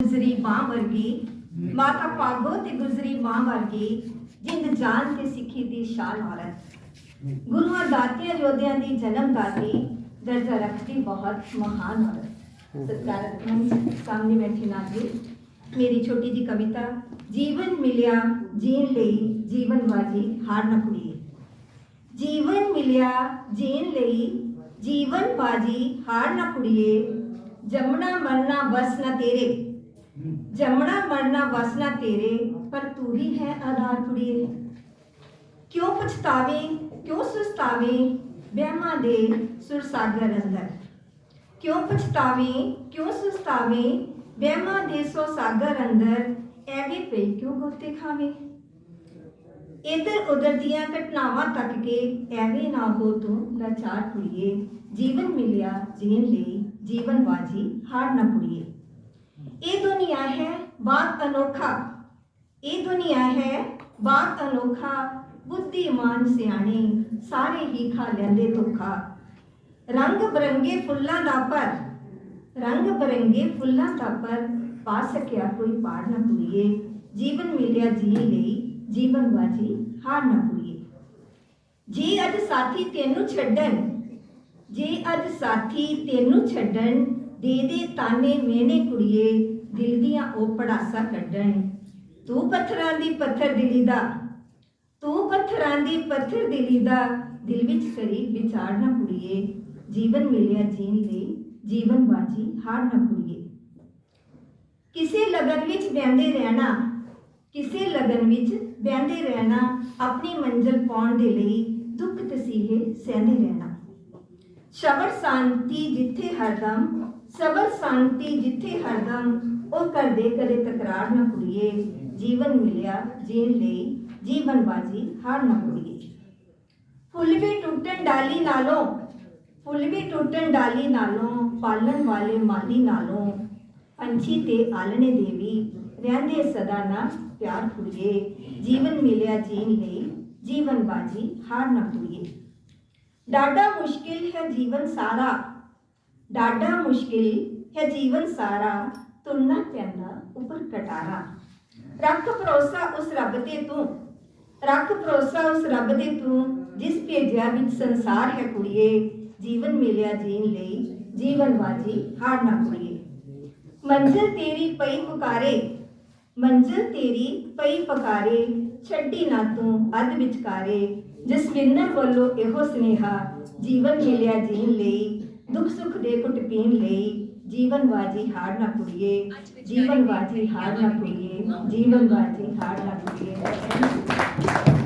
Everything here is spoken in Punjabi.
ਗੁਜ਼ਰੀ ਮਾਂ ਵਰਗੀ, ਮਾਤਾ ਭਾਗੋ ਤੇ ਗੁਜ਼ਰੀ ਮਾਂ ਵਰਗੀ, ਜਿੰਦ ਜਾਨ ਤੇ ਸਿੱਖੀ ਦੀ ਸ਼ਾਨ ਔਰਤ। ਗੁਰੂਆਂ ਦਾਤਿਆਂ ਯੋਧਿਆਂ ਦੀ ਜਨਮ ਦਾਤੀ, ਦਰਜਾ ਰੱਖਦੀ ਬਹੁਤ ਮਹਾਨ ਔਰਤ। ਸਤਿਕਾਰਤ ਸਾਹਮਣੇ ਬੈਠੀ ਨਾਜ਼ਰੀ ਮੇਰੀ ਛੋਟੀ ਜੀ ਕਵਿਤਾ, ਜੀਵਨ ਮਿਲਿਆ ਜੀਣ ਲਈ ਜੀਵਨ ਬਾਜੀ ਹਾਰ ਨਾ ਕੁੜੀਏ। ਜੀਵਨ ਮਿਲਿਆ ਜੀਣ ਲਈ ਜੀਵਨ ਬਾਜੀ ਹਾਰ ਨਾ ਕੁੜੀਏ, ਜੰਮਣਾ ਮਰਨਾ ਬਸ ਨਾ ਤੇਰੇ। ਜੰਮਣਾ, ਮਰਨਾ ਵਸ ਨਾ ਤੇਰੇ, ਪਰ ਤੂੰ ਹੀ ਹੈ ਆਧਾਰ ਕੁੜੀਏ। ਕਿਉਂ ਪਛਤਾਵੇਂ, ਕਿਉਂ ਸੁਸਤਾਵੇ ਵਹਿਮਾਂ ਦੇ ਸੁਰਸਾਗਰ ਅੰਦਰ? ਕਿਉਂ ਪਛਤਾਵੇਂ, ਕਿਉਂ ਸੁਸਤਾਵੇਂ ਵਹਿਮਾਂ ਦੇ ਸੋ ਸਾਗਰ ਅੰਦਰ? ਐਵੇਂ ਪਈ ਕਿਉਂ ਗੋਤੇ ਖਾਵੇ? ਇਧਰ ਉਧਰ ਦੀਆਂ ਘਟਨਾਵਾਂ ਤੱਕ ਕੇ ਐਵੇਂ ਨਾ ਹੋ ਤੂੰ ਲਾਚਾਰ ਕੁੜੀਏ। ਜੀਵਨ ਮਿਲਿਆ ਜੀਣ ਲਈ, ਜੀਵਨ ਬਾਜੀ ਹਾਰ ਨਾ ਕੁੜੀਏ। ਇਹ ਦੁਨੀਆ ਹੈ ਬਾਤ ਅਨੋਖਾ। ਇਹ ਦੁਨੀਆ ਹੈ ਬਾਤ ਅਨੋਖਾ। ਬੁੱਧੀਮਾਨ ਸਿਆਣੇ ਸਾਰੇ ਹੀ ਖਾ ਲੈਂਦੇ ਧੋਖਾ। ਰੰਗ ਬਰੰਗੇ ਫੁੱਲਾਂ ਦਾ ਪਰ, ਰੰਗ ਬਰੰਗੇ ਫੁੱਲਾਂ ਦਾ ਪਰ ਪਾ ਸਕਿਆ ਕੋਈ ਪਾੜ ਨਾ ਕੁੜੀਏ ਜੀਵਨ ਮਿਲਿਆ ਜੀ ਲਈ, ਜੀਵਨ ਬਾਜੀ ਹਾਰ ਨਾ ਪੁਰੀਏ। ਜੇ ਅੱਜ ਸਾਥੀ ਤੈਨੂੰ ਛੱਡਣ, ਜੇ ਅੱਜ ਸਾਥੀ ਤੈਨੂੰ ਛੱਡਣ, ਦੇ ਦੇ ਤਾਨੇ ਮਿਹਣੇ ਕੁੜੀਏ। ਦਿਲ ਦੀਆਂ ਉਹ ਪੜਾਸਾ ਕੱਢਣ। ਤੂੰ ਪੱਥਰਾਂ ਦੀ ਪੱਥਰ ਦਿਲੀ ਦਾ। ਤੂੰ ਪੱਥਰਾਂ ਦੀ ਪੱਥਰ ਦਿਲੀ ਦਾ। ਦਿਲ ਵਿੱਚ ਕਰੀ ਵਿਚਾਰ ਨਾ ਕੁੜੀਏ। ਜੀਵਨ ਮਿਲਿਆ ਜੀਣ ਲਈ। ਜੀਵਨ ਬਾਜੀ ਹਾਰ ਨਾ ਕੁੜੀਏ। ਕਿਸੇ ਲਗਨ ਵਿੱਚ ਬਹਿੰਦੇ ਰਹਿਣਾ। ਕਿਸੇ ਲਗਨ ਵਿੱਚ ਬਹਿੰਦੇ ਰਹਿਣਾ। ਆਪਣੀ ਮੰਜ਼ਿਲ ਪਾਉਣ ਦੇ ਲਈ ਦੁੱਖ ਤਸੀਹੇ ਸਹਿੰਦੇ ਰਹਿਣਾ। ਸ਼ਬਰ ਸ਼ਾਂਤੀ ਜਿੱਥੇ ਹਰਦਮ ਸਬਰ ਸ਼ਾਂਤੀ ਜਿੱਥੇ ਹਰਦਮ ਉਹ ਕਰਦੇ ਕਦੇ ਤਕਰਾਰ ਨਾ ਕੁੜੀਏ। ਜੀਵਨ ਮਿਲਿਆ ਜੀਣ ਲਈ, ਜੀਵਨ ਬਾਜੀ ਹਾਰ ਨਾ ਕੁੜੀਏ। ਫੁੱਲ ਵੀ ਟੁੱਟਣ ਡਾਲੀ ਨਾਲੋਂ, ਫੁੱਲ ਵੀ ਟੁੱਟਣ ਡਾਲੀ ਨਾਲੋਂ, ਪਾਲਣ ਵਾਲੇ ਮਾਲੀ ਨਾਲੋਂ, ਪੰਛੀ ਤੇ ਆਲਣੇ ਦੇਵੀ ਰਹਿੰਦੇ ਸਦਾ ਨਾ ਪਿਆਰ ਕੁੜੀਏ। ਜੀਵਨ ਮਿਲਿਆ ਜੀਣ ਲਈ, ਜੀਵਨ ਬਾਜੀ ਹਾਰ ਨਾ ਕੁੜੀਏ। ਡਾਡਾ ਮੁਸ਼ਕਿਲ ਹੈ ਜੀਵਨ ਸਾਰਾ। ਡਾਡਾ ਮੁਸ਼ਕਿਲ ਹੈ ਜੀਵਨ ਸਾਰਾ, ਤੁਰਨਾ ਪੈਂਦਾ ਉੱਪਰ ਕਟਾਰਾ। ਰੱਖ ਭਰੋਸਾ ਉਸ ਰੱਬ ਤੇ ਤੂੰ। ਰੱਖ ਭਰੋਸਾ ਉਸ ਰੱਬ ਤੇ ਤੂੰ, ਜਿਸ ਭੇਜਿਆ ਵਿੱਚ ਸੰਸਾਰ ਹੈ ਕੁੜੀਏ। ਜੀਵਨ ਮਿਲਿਆ ਜੀਣ ਲਈ, ਜੀਵਨ ਬਾਜੀ ਹਾਰ ਨਾ ਕੁੜੀਏ। ਮੰਜ਼ਿਲ ਤੇਰੀ ਪਈ ਪੁਕਾਰੇ, ਮੰਜ਼ਿਲ ਤੇਰੀ ਪਈ ਪਕਾਰੇ, ਛੱਡੀ ਨਾ ਤੂੰ ਅੱਧ ਵਿਚਕਾਰੇ। ਜਸਵਿੰਦਰ ਵੱਲੋਂ ਇਹੋ ਸੁਨੇਹਾ ਜੀਵਨ ਮਿਲਿਆ ਜੀਣ ਲਈ, ਦੁੱਖ ਸੁੱਖ ਦੇ ਕੁੱਟ ਪੀਣ ਲਈ, ਜੀਵਨ ਬਾਜੀ ਹਾਰ ਨਾ ਕੁੜੀਏ ਜੀਵਨ ਬਾਜੀ ਹਾਰ ਨਾ ਕੁੜੀਏ ਜੀਵਨ ਬਾਜੀ ਹਾਰ ਨਾ ਕੁੜੀਏ